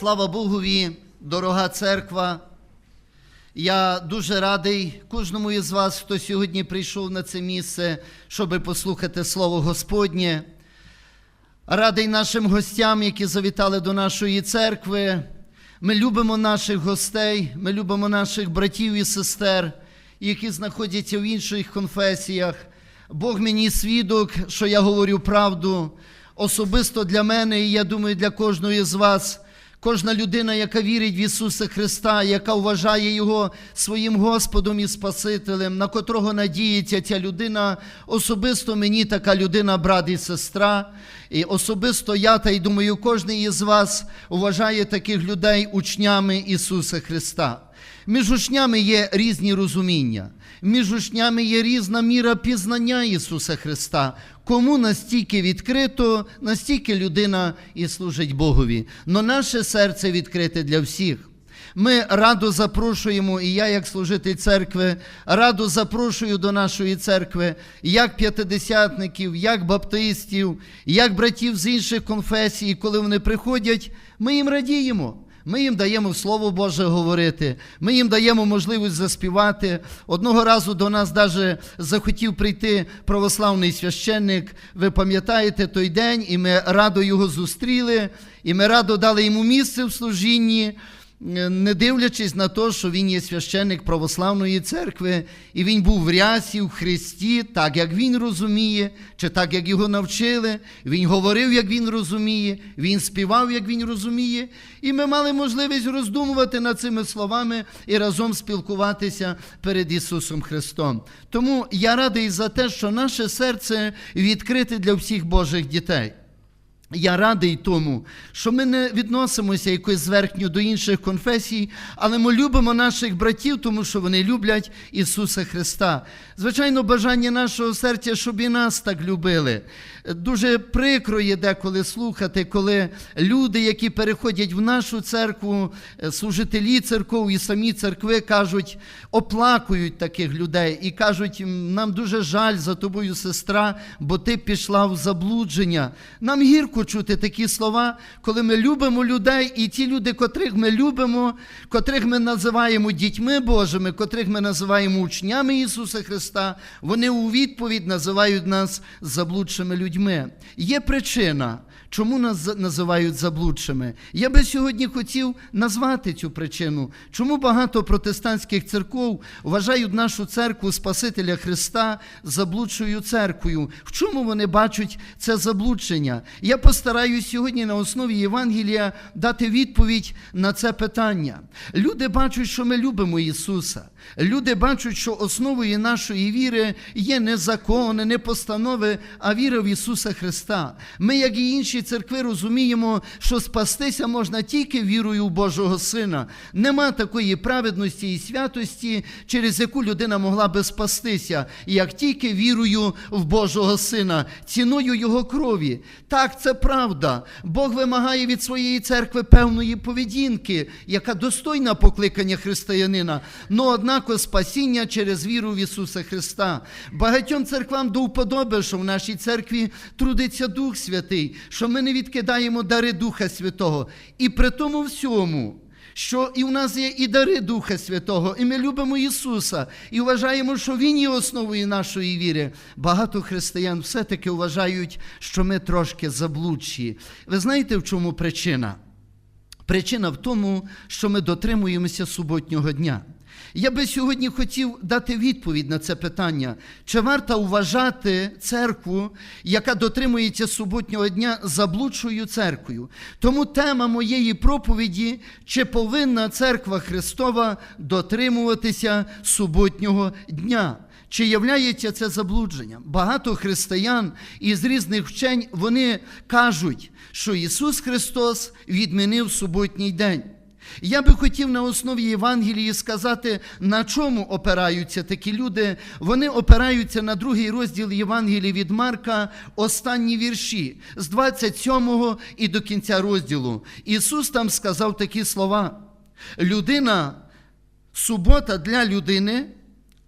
Слава Богові, дорога церква. Я дуже радий кожному із вас, хто сьогодні прийшов на це місце, щоб послухати Слово Господнє. Радий нашим гостям, які завітали до нашої церкви. Ми любимо наших гостей, ми любимо наших братів і сестер, які знаходяться в інших конфесіях. Бог мені свідок, що я говорю правду. Особисто для мене, і я думаю, для кожного з вас. Кожна людина, яка вірить в Ісуса Христа, яка вважає Його своїм Господом і Спасителем, на котрого надіється ця людина, особисто мені така людина, брат і сестра. І особисто я, та й думаю, кожен із вас вважає таких людей учнями Ісуса Христа. Між учнями є різні розуміння, між учнями є різна міра пізнання Ісуса Христа. Кому настільки відкрито, настільки людина і служить Богові. Но наше серце відкрите для всіх. Ми радо запрошуємо, і я, як служитель церкви, радо запрошую до нашої церкви як п'ятидесятників, як баптистів, як братів з інших конфесій. Коли вони приходять, ми їм радіємо. Ми їм даємо Слово Боже говорити, ми їм даємо можливість заспівати. Одного разу до нас навіть захотів прийти православний священник. Ви пам'ятаєте той день, і ми радо його зустріли, і ми радо дали йому місце в служінні не дивлячись на те, що він є священник православної церкви, і він був в рясі, в Христі, так як він розуміє, чи так, як його навчили, він говорив, як він розуміє, він співав, як він розуміє. І ми мали можливість роздумувати над цими словами і разом спілкуватися перед Ісусом Христом. Тому я радий за те, що наше серце відкрите для всіх Божих дітей. Я радий тому, що ми не відносимося якось зверхньо до інших конфесій, але ми любимо наших братів, тому що вони люблять Ісуса Христа. Звичайно, бажання нашого серця, щоб і нас так любили. Дуже прикро є деколи слухати, коли люди, які переходять в нашу церкву, служителі церков і самі церкви кажуть, оплакують таких людей і кажуть, нам дуже жаль за тобою, сестра, бо ти пішла в заблудження. Нам гірко чути такі слова, коли ми любимо людей, і ті люди, котрих ми любимо, котрих ми називаємо дітьми Божими, котрих ми називаємо учнями Ісуса Христа, вони у відповідь називають нас заблудшими людьми. Є причина. Чому нас називають заблудшими? Я би сьогодні хотів назвати цю причину. Чому багато протестантських церков вважають нашу церкву Спасителя Христа заблудшою церквою? В чому вони бачать це заблудження? Я постараюсь сьогодні на основі Євангелія дати відповідь на це питання. Люди бачать, що ми любимо Ісуса. Люди бачать, що основою нашої віри є не закони, не постанови, а віра в Ісуса Христа. Ми, як і інші церкви, розуміємо, що спастися можна тільки вірою в Божого Сина. Нема такої праведності і святості, через яку людина могла би спастися, як тільки вірою в Божого Сина, ціною Його крові. Так, це правда. Бог вимагає від своєї церкви певної поведінки, яка достойна покликання християнина. Но однако спасіння через віру в Ісуса Христа. Багатьом церквам до вподоби, що в нашій церкві трудиться Дух Святий, що ми не відкидаємо дари Духа Святого. І при тому всьому. Що і в нас є і дари Духа Святого, і ми любимо Ісуса, і вважаємо, що Він є основою нашої віри. Багато християн все-таки вважають, що ми трошки заблудші. Ви знаєте, в чому причина? Причина в тому, що ми дотримуємося суботнього дня. Я би сьогодні хотів дати відповідь на це питання, чи варто вважати церкву, яка дотримується суботнього дня, заблудшою церквою. Тому тема моєї проповіді, чи повинна церква Христова дотримуватися суботнього дня. Чи являється це заблудженням? Багато християн із різних вчень вони кажуть, що Ісус Христос відмінив суботній день. Я би хотів на основі Євангелії сказати, на чому опираються такі люди. Вони опираються на другий розділ Євангелії від Марка, останні вірші, з 27 і до кінця розділу. Ісус там сказав такі слова: людина, субота для людини,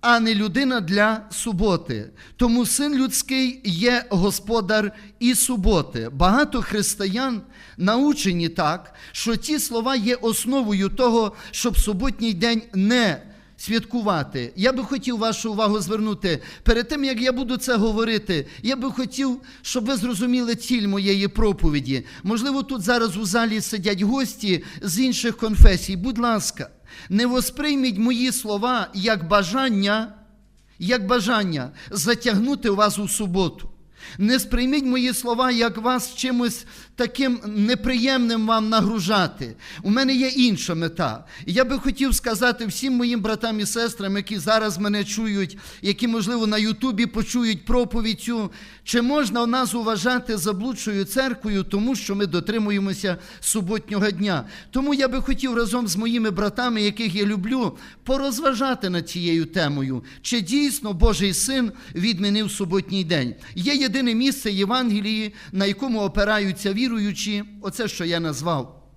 а не людина для суботи. Тому син людський є господар і суботи. Багато християн научені так, що ті слова є основою того, щоб суботній день не святкувати. Я би хотів вашу увагу звернути перед тим, як я буду це говорити. Я би хотів, щоб ви зрозуміли ціль моєї проповіді. Можливо, тут зараз у залі сидять гості з інших конфесій. Будь ласка, не восприйміть мої слова як бажання, як бажання затягнути вас у суботу. Не сприйміть мої слова, як вас чимось таким неприємним вам нагружати. У мене є інша мета. Я би хотів сказати всім моїм братам і сестрам, які зараз мене чують, які, можливо, на Ютубі почують проповідь цю, чи можна нас уважати заблудшою церквою, тому що ми дотримуємося суботнього дня. Тому я би хотів разом з моїми братами, яких я люблю, порозважати над цією темою, чи дійсно Божий син відмінив суботній день. Є єдине місце Євангелії, на якому опираються віруючі, оце, що я назвав,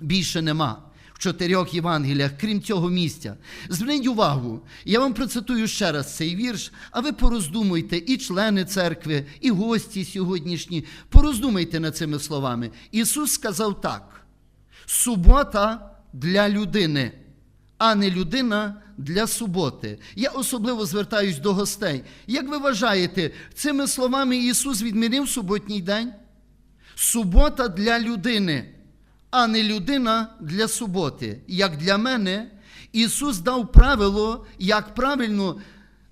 більше нема. В чотирьох Євангеліях, крім цього місця. Зверніть увагу, я вам процитую ще раз цей вірш, а ви пороздумуйте, і члени церкви, і гості сьогоднішні, пороздумайте над цими словами. Ісус сказав так: субота для людини, а не людина для суботи. Я особливо звертаюсь до гостей. Як ви вважаєте, цими словами Ісус відмінив суботній день? Субота для людини, а не людина для суботи. Як для мене, Ісус дав правило, як правильно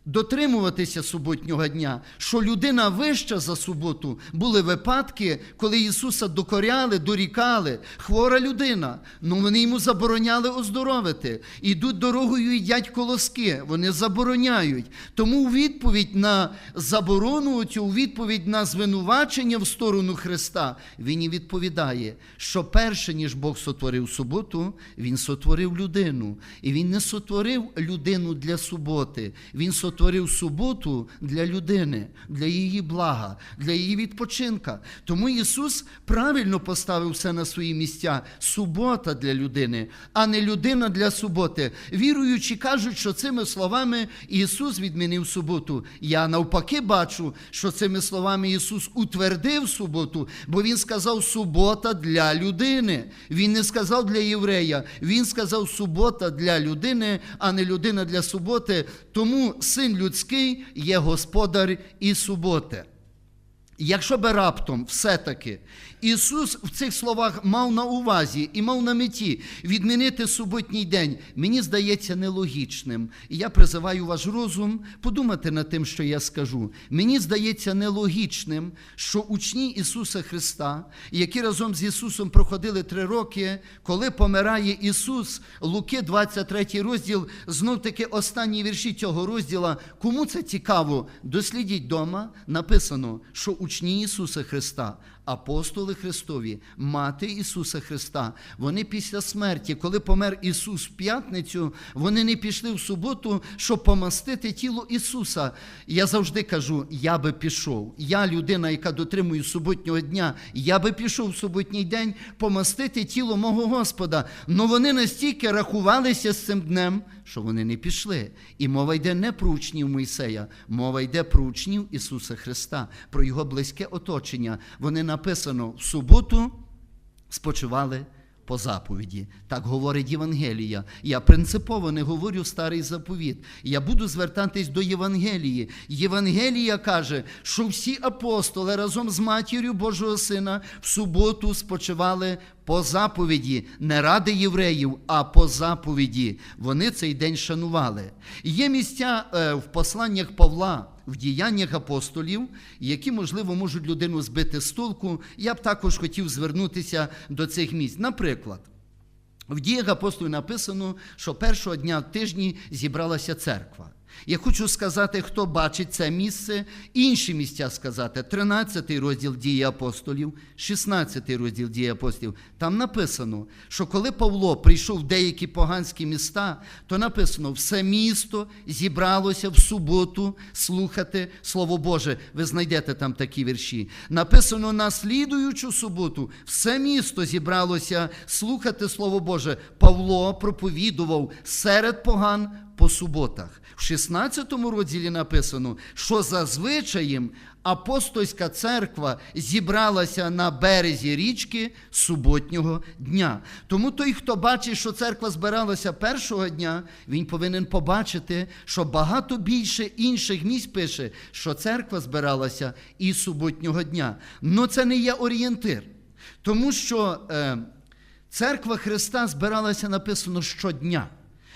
дотримуватися суботнього дня, що людина вища за суботу. Були випадки, коли Ісуса докоряли, дорікали, хвора людина, ну вони йому забороняли оздоровити. Ідуть дорогою, їдять колоски, вони забороняють. Тому у відповідь на заборону, цю у відповідь на звинувачення в сторону Христа, Він і відповідає, що перше, ніж Бог сотворив суботу, Він сотворив людину. І Він не сотворив людину для суботи. Він сотворив суботу для людини, для її блага, для її відпочинка. Тому Ісус правильно поставив все на свої місця. Субота для людини, а не людина для суботи. Віруючі кажуть, що цими словами Ісус відмінив суботу. Я навпаки бачу, що цими словами Ісус утвердив суботу, бо Він сказав субота для людини. Він не сказав для єврея, Він сказав субота для людини, а не людина для суботи. Тому син людський є господар і суботи. Якщо би раптом все-таки Ісус в цих словах мав на увазі і мав на меті відмінити суботній день, мені здається нелогічним. І я призиваю ваш розум подумати над тим, що я скажу. Мені здається нелогічним, що учні Ісуса Христа, які разом з Ісусом проходили три роки, коли помирає Ісус, Луки, 23 розділ, знов таки останні вірші цього розділа. Кому це цікаво? Дослідіть дома, написано, що учні Ісуса Христа, апостоли Христові, мати Ісуса Христа, вони після смерті, коли помер Ісус в п'ятницю, вони не пішли в суботу, щоб помастити тіло Ісуса. Я завжди кажу: я би пішов. Я людина, яка дотримує суботнього дня, я би пішов в суботній день помастити тіло мого Господа. Но вони настільки рахувалися з цим днем, що вони не пішли. І мова йде не про учнів Мойсея, мова йде про учнів Ісуса Христа, про Його близьке оточення. Вони написано в суботу спочивали по заповіді. Так говорить Євангелія. Я принципово не говорю старий заповіт. Я буду звертатись до Євангелії. Євангелія каже, що всі апостоли разом з матір'ю Божого Сина в суботу спочивали по заповіді, не ради євреїв, а по заповіді. Вони цей день шанували. Є місця е, в посланнях Павла. В діяннях апостолів, які, можливо, можуть людину збити з толку, я б також хотів звернутися до цих місць. Наприклад, в діях апостолів написано, що першого дня в тижні зібралася церква. Я хочу сказати, хто бачить це місце, інші місця сказати. 13 розділ дії апостолів, 16 розділ дії апостолів. Там написано, що коли Павло прийшов в деякі поганські міста, то написано, все місто зібралося в суботу слухати Слово Боже. Ви знайдете там такі вірші. Написано на слідуючу суботу, все місто зібралося слухати Слово Боже. Павло проповідував серед поган по суботах. В 16 розділі написано, що за звичаєм апостольська церква зібралася на березі річки суботнього дня. Тому той, хто бачить, що церква збиралася першого дня, він повинен побачити, що багато більше інших місць пише, що церква збиралася і суботнього дня. Но це не є орієнтир. Тому що е, церква Христа збиралася написано щодня.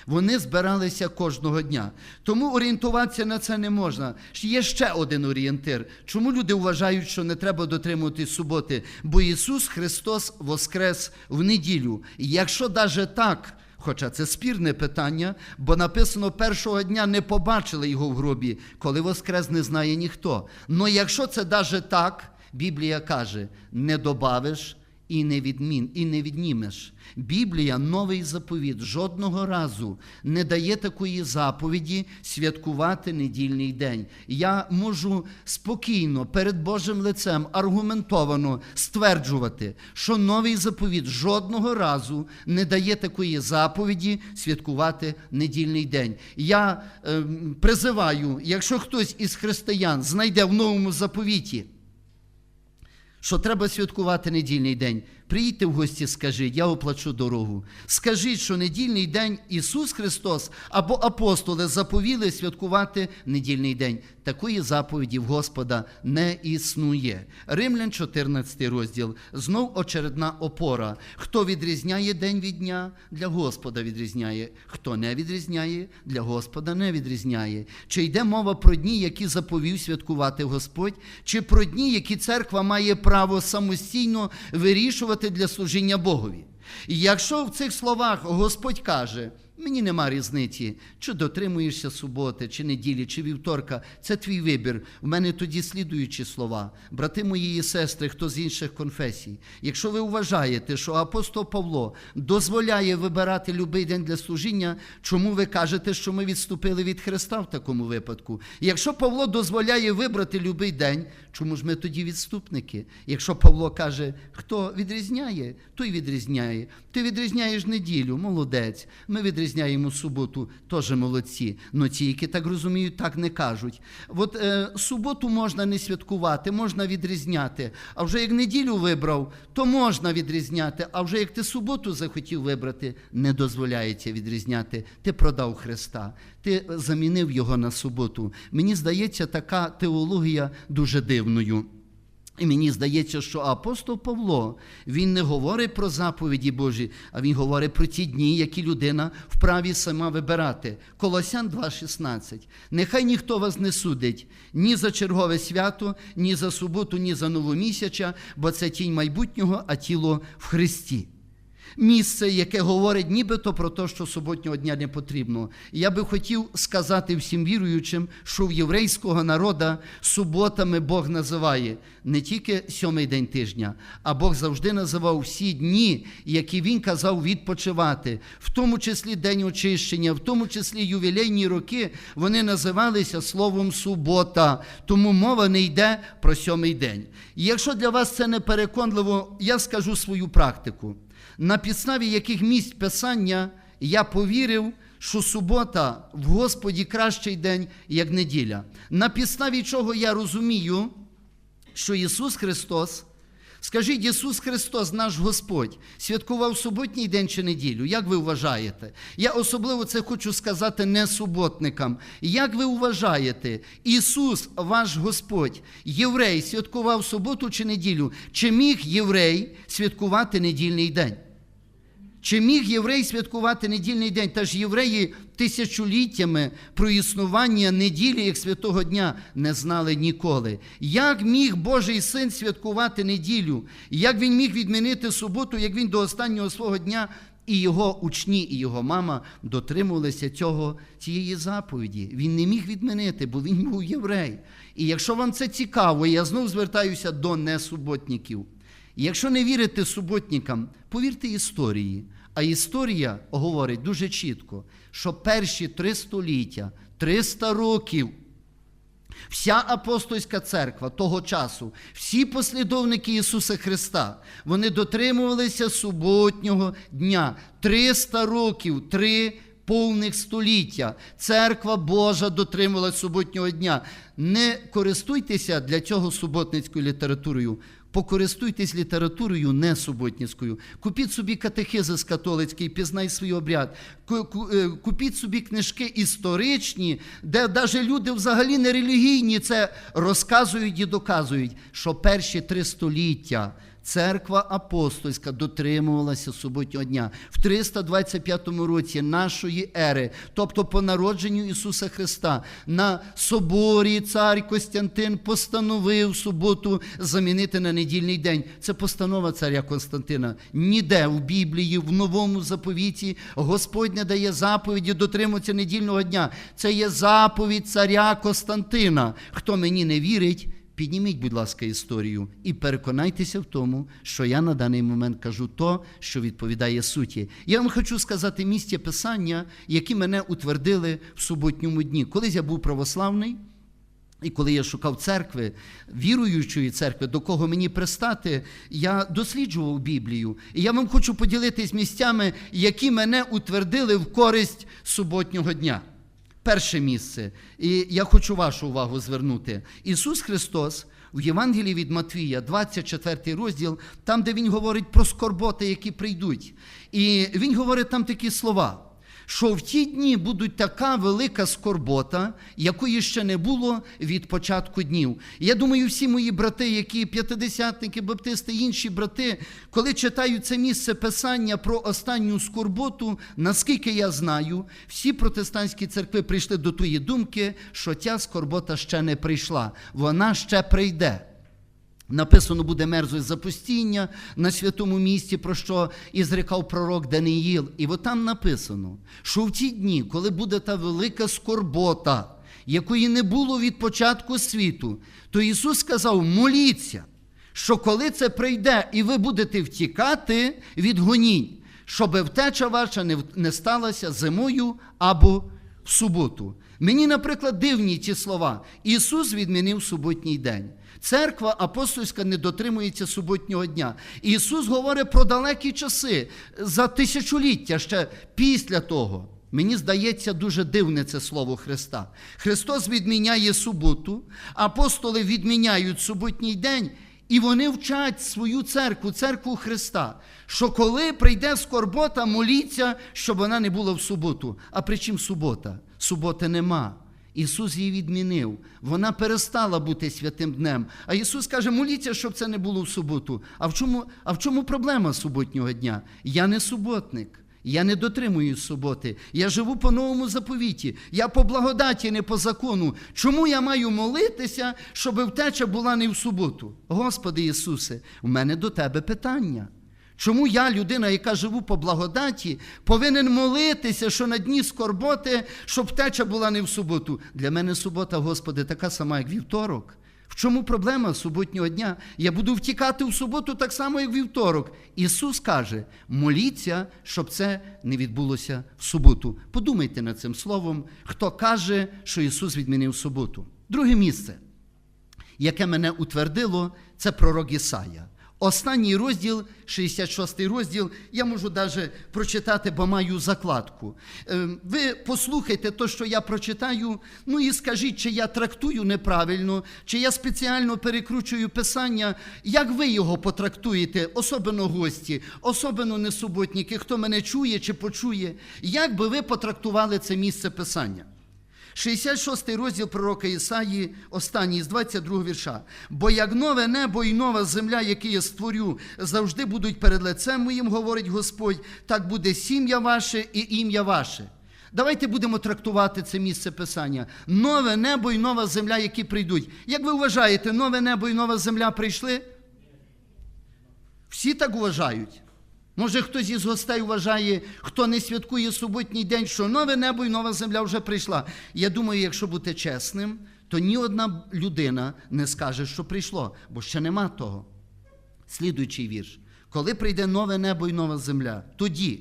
Вони збиралися кожного дня. Тому орієнтуватися на це не можна. Є ще один орієнтир. Чому люди вважають, що не треба дотримувати суботи? Бо Ісус Христос воскрес в неділю. І якщо навіть так, хоча це спірне питання, бо написано першого дня не побачили його в гробі, коли воскрес не знає ніхто. Но якщо це навіть так, Біблія каже: не добавиш і не відмін, і не віднімеш. Біблія, новий заповіт, жодного разу не дає такої заповіді святкувати недільний день. Я можу спокійно перед Божим лицем аргументовано стверджувати, що новий заповіт жодного разу не дає такої заповіді святкувати недільний день. Я е, призиваю, якщо хтось із християн знайде в новому заповіті що треба святкувати недільний день. Приїдьте в гості, скажіть, я оплачу дорогу. Скажіть, що недільний день Ісус Христос або апостоли заповіли святкувати недільний день. Такої заповіді в Господа не існує. Римлян, 14 розділ. Знов очередна опора. Хто відрізняє день від дня, для Господа відрізняє. Хто не відрізняє, для Господа не відрізняє. Чи йде мова про дні, які заповів святкувати Господь, чи про дні, які церква має право самостійно вирішувати для служіння Богові. І якщо в цих словах Господь каже, мені нема різниці, чи дотримуєшся суботи, чи неділі, чи вівторка, це твій вибір. В мене тоді слідуючі слова. Брати мої і сестри, хто з інших конфесій. Якщо ви вважаєте, що апостол Павло дозволяє вибирати будь-який день для служіння, чому ви кажете, що ми відступили від Христа в такому випадку? Якщо Павло дозволяє вибрати будь-який день, чому ж ми тоді відступники? Якщо Павло каже, хто відрізняє, той відрізняє. Ти відрізняєш неділю, молодець. Ми відрізняємо суботу, теж молодці. Но ті, які так розуміють, так не кажуть. От е, суботу можна не святкувати, можна відрізняти. А вже як неділю вибрав, то можна відрізняти. А вже як ти суботу захотів вибрати, не дозволяється відрізняти. Ти продав Христа, ти замінив його на суботу. Мені здається, така теологія дуже дивною. І мені здається, що апостол Павло він не говорить про заповіді Божі, а він говорить про ті дні, які людина вправі сама вибирати. Колосян 2,16. Нехай ніхто вас не судить ні за чергове свято, ні за суботу, ні за новомісяча, бо це тінь майбутнього, а тіло в Христі. Місце, яке говорить нібито про те, що суботнього дня не потрібно. Я би хотів сказати всім віруючим, що в єврейського народа суботами Бог називає не тільки сьомий день тижня, а Бог завжди називав всі дні, які він казав відпочивати, в тому числі день очищення, в тому числі ювілейні роки, вони називалися словом субота. Тому мова не йде про сьомий день. І якщо для вас це не переконливо, я скажу свою практику на підставі яких місць Писання я повірив, що субота в Господі кращий день, як неділя. На підставі чого я розумію, що Ісус Христос, скажіть, Ісус Христос, наш Господь, святкував суботній день чи неділю? Як ви вважаєте? Я особливо це хочу сказати не суботникам. Як ви вважаєте, Ісус, ваш Господь, єврей, святкував суботу чи неділю? Чи міг єврей святкувати недільний день? Чи міг єврей святкувати недільний день? Та ж євреї тисячоліттями про існування неділі як святого дня не знали ніколи. Як міг Божий син святкувати неділю? Як він міг відмінити суботу, як він до останнього свого дня і його учні, і його мама дотримувалися цього, цієї заповіді? Він не міг відмінити, бо він був єврей. І якщо вам це цікаво, я знову звертаюся до несуботників. Якщо не вірите суботникам, повірте історії. А історія говорить дуже чітко, що перші три століття, 300 років, вся апостольська церква того часу, всі послідовники Ісуса Христа, вони дотримувалися суботнього дня. 300 років, три повних століття. Церква Божа дотримувалась суботнього дня. Не користуйтеся для цього суботницькою літературою. Покористуйтесь літературою не суботницькою. Купіть собі катехизис католицький, пізнай свій обряд. Е, Купіть собі книжки історичні, де навіть люди взагалі не релігійні це розказують і доказують, що перші три століття церква апостольська дотримувалася суботнього дня в 325 році нашої ери, тобто по народженню Ісуса Христа, на соборі цар Костянтин постановив суботу замінити на недільний день. Це постанова царя Константина. Ніде в Біблії, в новому заповіті Господь не дає заповіді дотримуватися недільного дня. Це є заповідь царя Константина. Хто мені не вірить, Підніміть, будь ласка, історію і переконайтеся в тому, що я на даний момент кажу то, що відповідає суті. Я вам хочу сказати місце писання, які мене утвердили в суботньому дні. Колись я був православний, і коли я шукав церкви, віруючої церкви, до кого мені пристати, я досліджував Біблію. І я вам хочу поділитись місцями, які мене утвердили в користь суботнього дня. Перше місце, і я хочу вашу увагу звернути. Ісус Христос в Євангелії від Матвія, 24 розділ, там, де Він говорить про скорботи, які прийдуть. І Він говорить там такі слова, що в ті дні будуть така велика скорбота, якої ще не було від початку днів. Я думаю, всі мої брати, які п'ятидесятники, баптисти, інші брати, коли читають це місце писання про останню скорботу, наскільки я знаю, всі протестантські церкви прийшли до тої думки, що ця скорбота ще не прийшла, вона ще прийде. Написано буде мерзость запустіння на святому місці, про що і зрікав пророк Даниїл. І от там написано, що в ті дні, коли буде та велика скорбота, якої не було від початку світу, то Ісус сказав: моліться, що коли це прийде, і ви будете втікати від гонінь, щоб втеча ваша не, сталася зимою або в суботу. Мені, наприклад, дивні ці слова. Ісус відмінив суботній день. Церква апостольська не дотримується суботнього дня. Ісус говорить про далекі часи, за тисячоліття ще після того. Мені здається дуже дивне це слово Христа. Христос відміняє суботу, апостоли відміняють суботній день, і вони вчать свою церкву, церкву Христа, що коли прийде скорбота, моліться, щоб вона не була в суботу. А при чим субота? Суботи нема. Ісус її відмінив. Вона перестала бути святим днем. А Ісус каже, моліться, щоб це не було в суботу. А в чому, а в чому проблема суботнього дня? Я не суботник. Я не дотримую суботи. Я живу по новому заповіті. Я по благодаті, не по закону. Чому я маю молитися, щоб втеча була не в суботу? Господи Ісусе, в мене до Тебе питання. Чому я, людина, яка живу по благодаті, повинен молитися, що на дні скорботи, щоб втеча була не в суботу? Для мене субота, Господи, така сама, як вівторок. В чому проблема суботнього дня? Я буду втікати в суботу так само, як вівторок. Ісус каже: моліться, щоб це не відбулося в суботу. Подумайте над цим словом, хто каже, що Ісус відмінив суботу. Друге місце, яке мене утвердило, це пророк Ісая. Останній розділ, 66 розділ, я можу навіть прочитати, бо маю закладку. Е, Ви послухайте те, що я прочитаю, ну і скажіть, чи я трактую неправильно, чи я спеціально перекручую писання, як ви його потрактуєте, особливо гості, особливо несуботники, хто мене чує чи почує, як би ви потрактували це місце писання? 66 розділ пророка Ісаї, останній з 22 вірша. Бо як нове небо і нова земля, які я створю, завжди будуть перед лицем моїм, говорить Господь, так буде сім'я ваше і ім'я ваше. Давайте будемо трактувати це місце писання. Нове небо і нова земля, які прийдуть. Як ви вважаєте, нове небо і нова земля прийшли? Всі так вважають. Може, хтось із гостей вважає, хто не святкує суботній день, що нове небо і нова земля вже прийшла. Я думаю, якщо бути чесним, то ні одна людина не скаже, що прийшло, бо ще нема того. Слідуючий вірш. Коли прийде нове небо і нова земля, тоді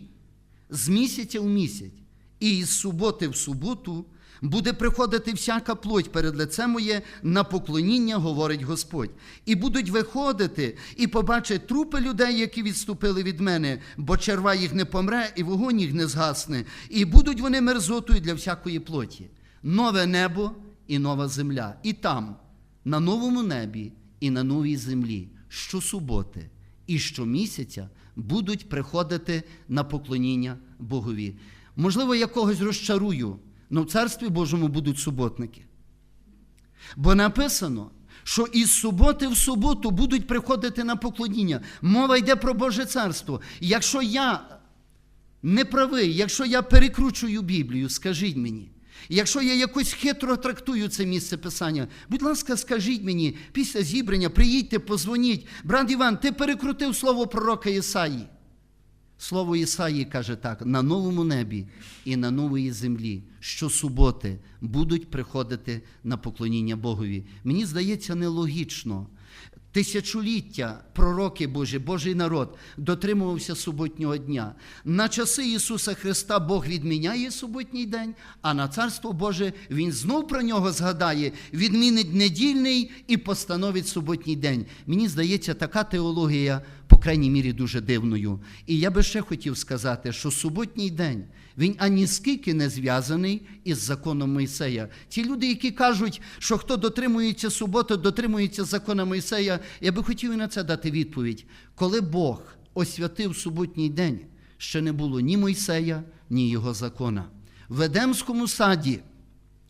з місяця в місяць і із суботи в суботу Буде приходити всяка плоть перед лицем моє на поклоніння, говорить Господь. І будуть виходити і побачать трупи людей, які відступили від мене, бо черва їх не помре, і вогонь їх не згасне. І будуть вони мерзотою для всякої плоті. Нове небо і нова земля. І там, на новому небі і на новій землі, щосуботи і щомісяця будуть приходити на поклоніння Богові. Можливо, я когось розчарую, але в Царстві Божому будуть суботники. Бо написано, що із суботи в суботу будуть приходити на поклоніння. Мова йде про Боже царство. Якщо я не правий, якщо я перекручую Біблію, скажіть мені. Якщо я якось хитро трактую це місце писання, будь ласка, скажіть мені після зібрання, приїдьте, позвоніть. Брат Іван, ти перекрутив слово пророка Ісаї. Слово Ісаї каже так: на новому небі і на нової землі щосуботи будуть приходити на поклоніння Богові. Мені здається, нелогічно. Тисячоліття пророки Божі, Божий народ дотримувався суботнього дня. На часи Ісуса Христа Бог відміняє суботній день, а на Царство Боже Він знов про нього згадає, відмінить недільний і постановить суботній день. Мені здається, така теологія, по крайній мірі, дуже дивною. І я би ще хотів сказати, що суботній день він ані скільки не зв'язаний із законом Мойсея. Ті люди, які кажуть, що хто дотримується суботи, дотримується закона Мойсея, я би хотів і на це дати відповідь. Коли Бог освятив суботній день, ще не було ні Мойсея, ні його закона. В Едемському саді.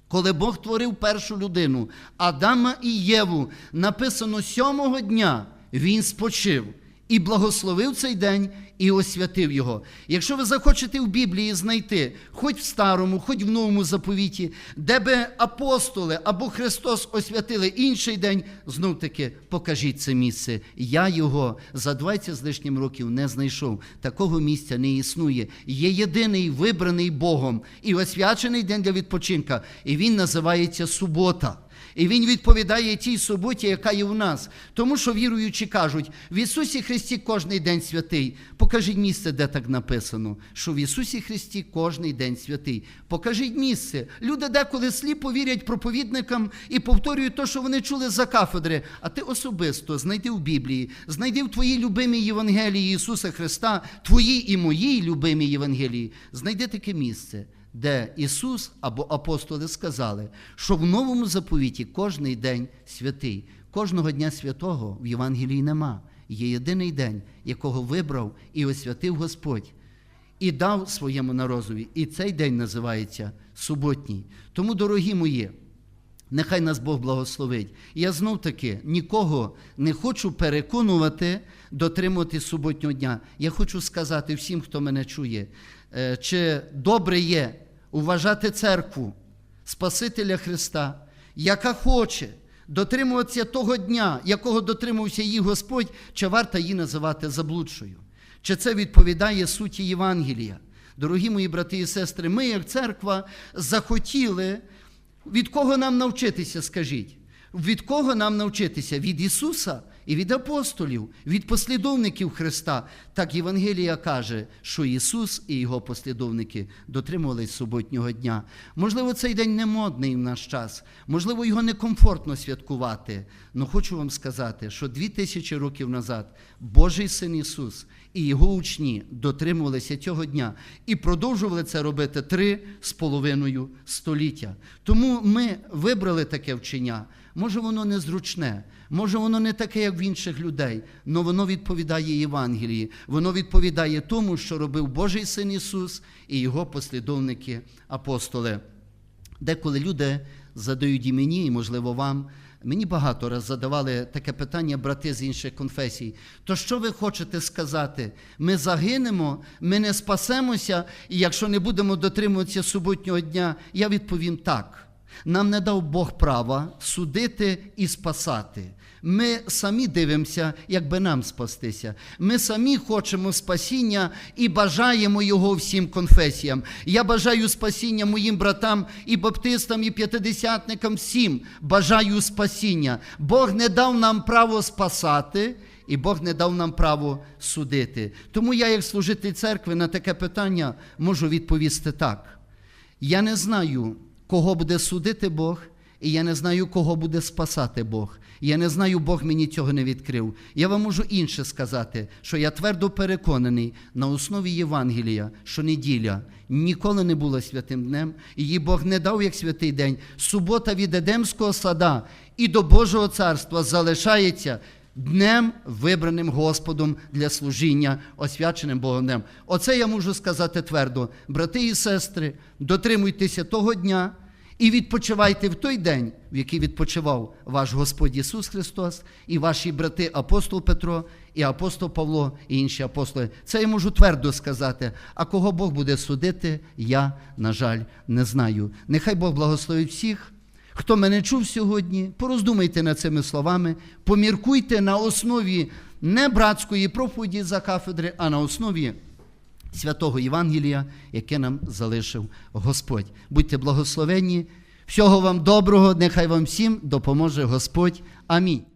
Коли Бог творив першу людину, Адама і Єву, написано сьомого дня він спочив і благословив цей день і освятив його. Якщо ви захочете в Біблії знайти, хоч в старому, хоч в новому заповіті, де би апостоли або Христос освятили інший день, знов таки покажіть це місце. Я його за 20 з лишнім років не знайшов. Такого місця не існує. Є єдиний вибраний Богом і освячений день для відпочинка, і він називається субота. І він відповідає тій суботі, яка є в нас. Тому що віруючі кажуть, в Ісусі Христі кожний день святий. Покажіть місце, де так написано, що в Ісусі Христі кожний день святий. Покажіть місце. Люди деколи сліпо вірять проповідникам і повторюють те, що вони чули за кафедри. А ти особисто знайди в Біблії, знайди в твоїй любимій Євангелії Ісуса Христа, твоїй і моїй любимій Євангелії. Знайди таке місце де Ісус або апостоли сказали, що в новому заповіті кожний день святий. Кожного дня святого в Євангелії нема. Є єдиний день, якого вибрав і освятив Господь, і дав своєму народові. І цей день називається суботній. Тому, дорогі мої, нехай нас Бог благословить. Я знов таки нікого не хочу переконувати дотримувати суботнього дня. Я хочу сказати всім, хто мене чує, чи добре є уважати церкву Спасителя Христа, яка хоче дотримуватися того дня, якого дотримувався її Господь, чи варто її називати заблудшою? Чи це відповідає суті Євангелія? Дорогі мої брати і сестри, ми, як церква, захотіли від кого нам навчитися, скажіть? Від кого нам навчитися? Від Ісуса і від апостолів, від послідовників Христа. Так Євангелія каже, що Ісус і Його послідовники дотримувались суботнього дня. Можливо, цей день не модний в наш час, можливо, його некомфортно святкувати. Але хочу вам сказати, що дві тисячі років назад Божий син Ісус і його учні дотримувалися цього дня і продовжували це робити три з половиною століття. Тому ми вибрали таке вчення. Може, воно незручне, може, воно не таке, як в інших людей, але воно відповідає Євангелії, воно відповідає тому, що робив Божий син Ісус і його послідовники апостоли. Деколи люди задають і мені, і, можливо, вам. Мені багато раз задавали таке питання брати з інших конфесій. То що ви хочете сказати? Ми загинемо, ми не спасемося, і якщо не будемо дотримуватися суботнього дня, я відповім так. Нам не дав Бог права судити і спасати. Ми самі дивимося, як би нам спастися. Ми самі хочемо спасіння і бажаємо його всім конфесіям. Я бажаю спасіння моїм братам і баптистам, і п'ятидесятникам, всім бажаю спасіння. Бог не дав нам право спасати. І Бог не дав нам право судити. Тому я, як служитель церкви, на таке питання можу відповісти так. Я не знаю, кого буде судити Бог, і я не знаю, кого буде спасати Бог. Я не знаю, Бог мені цього не відкрив. Я вам можу інше сказати, що я твердо переконаний на основі Євангелія, що неділя ніколи не була святим днем, її Бог не дав як святий день. Субота від Едемського сада і до Божого царства залишається днем, вибраним Господом для служіння, освяченим Богом днем. Оце я можу сказати твердо, брати і сестри, дотримуйтеся того дня. І відпочивайте в той день, в який відпочивав ваш Господь Ісус Христос, і ваші брати апостол Петро, і апостол Павло, і інші апостоли. Це я можу твердо сказати. А кого Бог буде судити, я, на жаль, не знаю. Нехай Бог благословить всіх. Хто мене чув сьогодні, пороздумайте над цими словами, поміркуйте на основі не братської проповіді за кафедри, а на основі святого Євангелія, яке нам залишив Господь. Будьте благословенні, всього вам доброго, нехай вам всім допоможе Господь. Амінь.